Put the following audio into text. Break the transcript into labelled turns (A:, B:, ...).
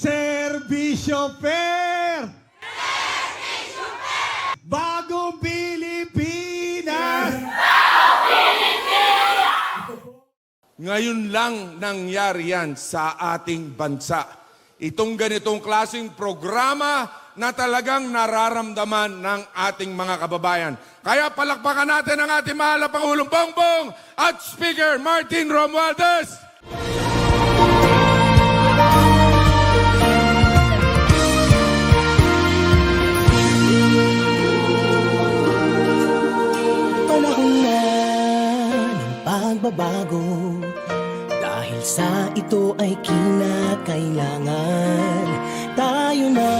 A: Servisyo Fair! Bagong Pilipinas!
B: Ngayon lang nangyari yan sa ating bansa. Itong ganitong klaseng programa na talagang nararamdaman ng ating mga kababayan. Kaya palakpakan natin ang ating mahal na Pangulong Bongbong at Speaker Martin Romualdez.
C: nagbabago Dahil sa ito ay kinakailangan. Tayo na